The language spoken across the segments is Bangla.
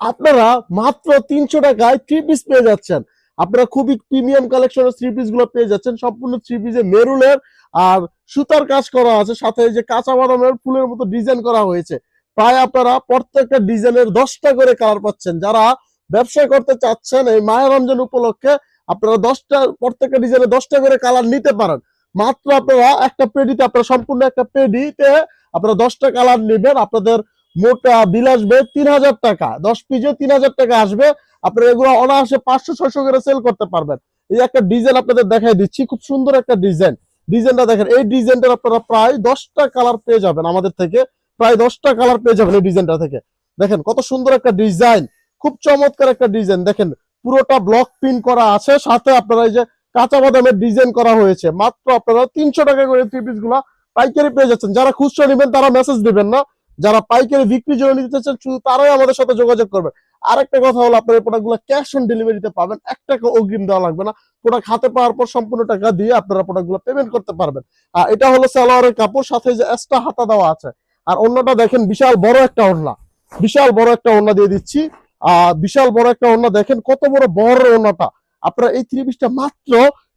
আপনারা মাত্র তিনশো টাকায় থ্রি পিস পেয়ে যাচ্ছেন। আপনারা খুবই প্রিমিয়াম কালেকশনের থ্রি পিসগুলো পেয়ে যাচ্ছেন। সম্পূর্ণ থ্রি পিসে মেরুনের আর সুতার কাজ করা আছে। সাথে যে কাঁচা বাদামের ফুলের মতো ডিজাইন করা হয়েছে। প্রায় আপনারা প্রত্যেকটা ডিজাইনের দশটা করে কালার পাচ্ছেন। যারা ব্যবসা করতে চাচ্ছেন এই মায়া রমজান উপলক্ষে, আপনারা দশটা, প্রত্যেকটা ডিজাইনে দশটা করে কালার নিতে পারেন। মাত্র আপনারা একটা পেডিতে আপনারা সম্পূর্ণ একটা পেডিতে আপনারা দশটা কালার নেবেন। আপনাদের মোট বিল আসবে তিন হাজার টাকা। দশ পিজে তিন হাজার টাকা আসবে। আপনারা এগুলো অনায়াসে পাঁচশো, ছয়শো করে সেল করতে পারবেন। এই একটা ডিজাইন আপনাদের দেখাই দিচ্ছি। খুব সুন্দর একটা ডিজাইন ডিজাইনটা দেখেন, এই ডিজাইনটার আপনারা প্রায় দশটা কালার পেয়ে যাবেন আমাদের থেকে। প্রায় দশটা কালার পেয়ে যাবেন এই ডিজাইনটা থেকে। দেখেন, কত সুন্দর একটা ডিজাইন খুব চমৎকার একটা ডিজাইন দেখেন, পুরোটা ব্লক প্রিন্ট করা আছে। সাথে আপনারা এই যে কাঁচা বাদামের ডিজাইন করা হয়েছে। মাত্র আপনারা তিনশো টাকা করে থ্রি পিসগুলা পাইকারি পেয়ে যাচ্ছেন। যারা খুচরা নেবেন, তারা মেসেজ দিবেন না। যারা পাইকারি বিক্রি জন্য নিতে চাচ্ছেন, শুধু তারাই আমাদের সাথে যোগাযোগ করবেন আরেকটা কথা হলো, আপনার প্রোডাক্টগুলো ক্যাশ অন ডেলিভারিতে পাবেন। এক টাকা অগ্রিম দেওয়া লাগবে না। প্রোডাক্ট হাতে পাওয়ার পর সম্পূর্ণ টাকা দিয়ে আপনারা প্রোডাক্টগুলো পেমেন্ট করতে পারবেন। আর এটা হলো সালোয়ারের কাপড়, সাথে যে এক্সট্রা হাতা দেওয়া আছে। আর অন্যটা দেখেন, বিশাল বড় একটা ওড়না। বিশাল বড় একটা ওড়না দিয়ে দিচ্ছি। আহ বিশাল বড় একটা ওড়না দেখেন, কত বড় বড় ওড়নাটা। আপনারা এই থ্রি পিসটা মাত্র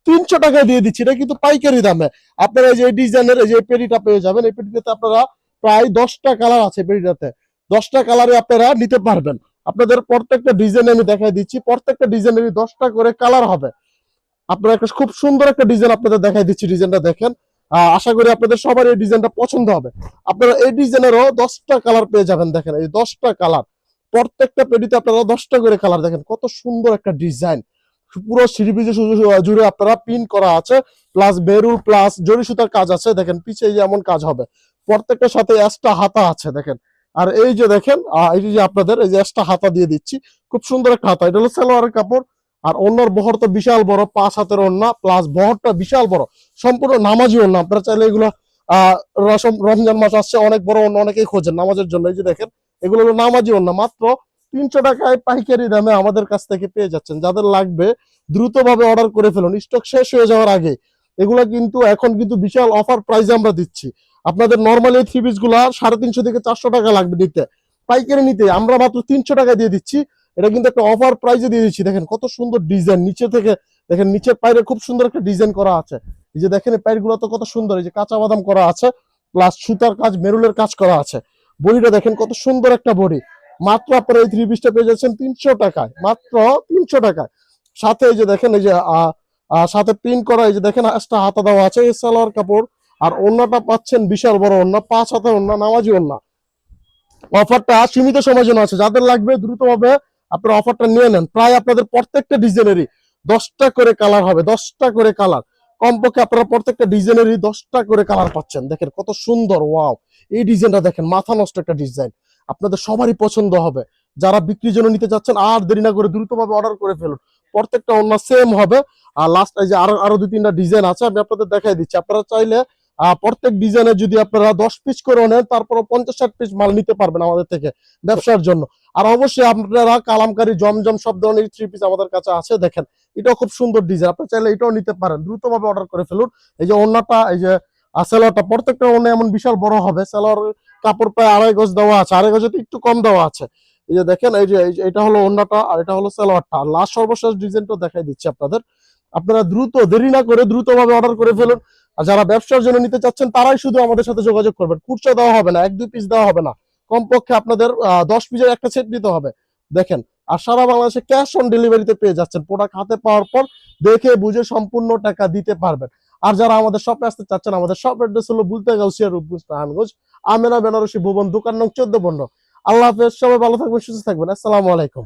তিনশো টাকা দিয়ে দিচ্ছি। এটা কিন্তু পাইকারি দামে। আপনারা এই যে ডিজাইনের এই যে পেটিটা পেয়ে যাবেন। এই পেটিতে আপনারা প্রায় দশটা কালার আছে পেটিটাতে দশটা কালারে আপনারা নিতে পারবেন। আপনাদের প্রত্যেকটা ডিজাইন আমি দেখাই দিচ্ছি। প্রত্যেকটা ডিজাইনেরই দশটা করে কালার হবে। আপনারা একটা খুব সুন্দর একটা ডিজাইন আপনাদের দেখাই দিচ্ছি ডিজাইনটা দেখেন। আশা করি আপনাদের সবার এই ডিজাইনটা পছন্দ হবে। আপনারা এই ডিজাইনেরও দশটা কালার পেয়ে যাবেন, দেখেন, এই দশটা কালার প্রত্যেকটা পেটিতে আপনারা দশটা করে কালার দেখেন। কত সুন্দর একটা ডিজাইন পুরো সিরিপিজে জুড়ে আপনারা পিন করা আছে। প্লাস বেরুল প্লাস জরি সুতার কাজ আছে। দেখেন, পিছে যেমন কাজ হবে। প্রত্যেকটার সাথে এক্সট্রা হাতা আছে, দেখেন। আর এই যে দেখেন এই যে আপনাদের, এই যে এক্সট্রা হাতা দিয়ে দিচ্ছি, খুব সুন্দর একটা হাতা। এটা হলো সালোয়ারের কাপড়, আর অন্যর বহর তো বিশাল বড়, পাঁচ হাতের ওন্না প্লাস বহরটা বিশাল বড়। সম্পূর্ণ নামাজি ওন্না আপনারা চাইলে এগুলো, আহ রমজান মাস আসছে, অনেক বড় অন্য অনেকেই খোঁজেন নামাজের জন্য। এই যে দেখেন, এগুলো হলো নামাজি ওন্না মাত্র তিনশো টাকায় পাইকারি দামে আমাদের কাছ থেকে পেয়ে যাচ্ছেন। যাদের লাগবে, দ্রুতভাবে অর্ডার করে ফেলুন। স্টক শেষ হয়ে যাওয়ার আগে, এগুলো কিন্তু এখন কিন্তু বিশাল অফার প্রাইসে আমরা দিচ্ছি। আপনাদের নর্মালি থ্রি পিসগুলা সাড়ে তিনশো থেকে চারশো টাকা লাগবে নিতে। পাইকারি নিতে, আমরা মাত্র তিনশো টাকা দিয়ে দিচ্ছি। এটা কিন্তু একটা অফার প্রাইসে দিয়ে দিচ্ছি। দেখেন কত সুন্দর ডিজাইন নিচে থেকে, দেখেন নিচের পায়ের খুব সুন্দর একটা ডিজাইন করা আছে। এই যে দেখেন পায়েরগুলো তো কত সুন্দর, এই যে কাঁচা বাদাম করা আছে প্লাস সুতার কাজ, মেরুলের কাজ করা আছে। বডিটা দেখেন কত সুন্দর একটা বডি। মাত্র আপনারা এই থ্রি পিসটা পেয়ে যাচ্ছেন তিনশো টাকায়। মাত্র তিনশো টাকায়। সাথে এই যে দেখেন, এই যে সাথে প্রিন্ট করা, এই যে দেখেন একটা হাতা দেওয়া আছে, এই সালোয়ার কাপড়। আর অন্যটা পাচ্ছেন বিশাল বড় অন্য, পাঁচ হাতে অন্য, নামাজি অন্য। অফারটা সীমিত সময়ের জন্য আছে। যাদের লাগবে দ্রুতভাবে আপনারা অফারটা নিয়ে নেন। প্রায় আপনাদের প্রত্যেকটা ডিজাইনেরই দশটা করে কালার হবে, দশটা করে কালার। কমপক্ষে আপনারা প্রত্যেকটা ডিজাইনেরই দশটা করে কালার পাচ্ছেন। দেখেন কত সুন্দর, ওয়াও! এই ডিজাইনটা দেখেন, মাথা নষ্ট একটা ডিজাইন। আপনাদের সবারই পছন্দ হবে। যারা বিক্রির জন্য নিতে চাচ্ছেন আর দেরি না করে দ্রুতভাবে অর্ডার করে ফেলুন। প্রত্যেকটা অন্য সেম হবে। আর লাস্ট এই যে আরও আরও দুই, তিনটা ডিজাইন আছে, আমি আপনাদের দেখাই দিচ্ছি। আপনারা চাইলে প্রত্যেক ডিজাইনে যদি আপনারা দশ পিস করে নেন তারপর পঞ্চাশ ষাট পিস মাল নিতে পারবেন আমাদের থেকে ব্যবসার জন্য। আর অবশ্যই আপনারা কালামকারী, জমজম সব ধরনের থ্রি পিস আমাদের কাছে আছে, দেখেন। এটাও খুব সুন্দর ডিজাইন আপনারা চাইলে এটাও নিতে পারেন। দ্রুতভাবে অর্ডার করে ফেলুন। এই যে অন্যটা এই যে সেলোয়ারটা, প্রত্যেকটা অন্য এমন বিশাল বড় হবে। সেলোয়ার কাপড় প্রায় আড়াই গজ দেওয়া আছে। আড়াই গজে একটু কম দেওয়া আছে। এই যে দেখেন, এই যে এই যে, এটা হলো অন্যটা আর এটা হলো সেলোয়ারটা। আর লাস্ট সর্বশেষ ডিজাইনটা দেখাই দিচ্ছি আপনাদের। আপনারা দ্রুত, দেরি না করে দ্রুতভাবে অর্ডার করে ফেলুন। আর যারা ব্যবসার জন্য নিতে চাচ্ছেন, তারাই শুধু আমাদের সাথে যোগাযোগ করবেন। খুচরা দেওয়া হবে না, এক, দুই পিস দেওয়া হবে না। কমপক্ষে আপনাদের দশ পিসের একটা সেট দিতে হবে। দেখেন, আর সারা বাংলাদেশে ক্যাশ অন ডেলিভারিতে পেয়ে যাচ্ছেন। প্রোডাক্ট হাতে পাওয়ার পর দেখে বুঝে সম্পূর্ণ টাকা দিতে পারবেন। আর যারা আমাদের শপে আসতে চাচ্ছেন, আমাদের শপ অ্যাড্রেস হলো বুলতে গাউসিয়া আমেনা বেনারসি ভুবন, দোকান নং চোদ্দ পনেরো আল্লাহ হাফেজ, সবাই ভালো থাকবেন, সুস্থ থাকবেন। আসসালামু আলাইকুম।